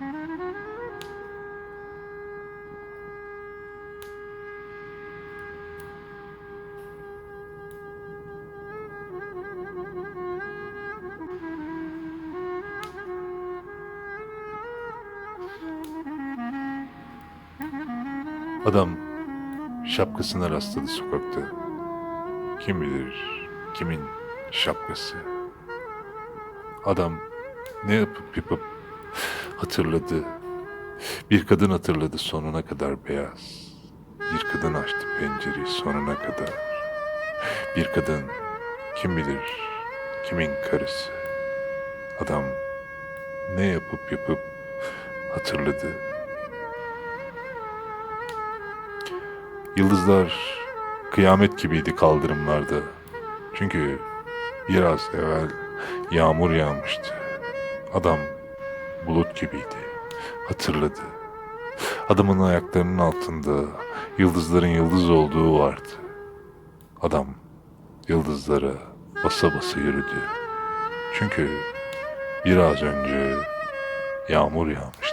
Adam şapkasına rastladı sokakta. Kim bilir kimin şapkası. Adam ne yapıp yapıp hatırladı. Bir kadın hatırladı sonuna kadar beyaz. Bir kadın açtı pencereyi sonuna kadar. Bir kadın kim bilir kimin karısı. Adam ne yapıp yapıp hatırladı. Yıldızlar kıyamet gibiydi kaldırımlarda. Çünkü biraz evvel yağmur yağmıştı. Adam bulut gibiydi. Hatırladı. Adamın ayaklarının altında yıldızların yıldız olduğu vardı. Adam yıldızlara basa basa yürüdü. Çünkü biraz önce yağmur yağmıştı.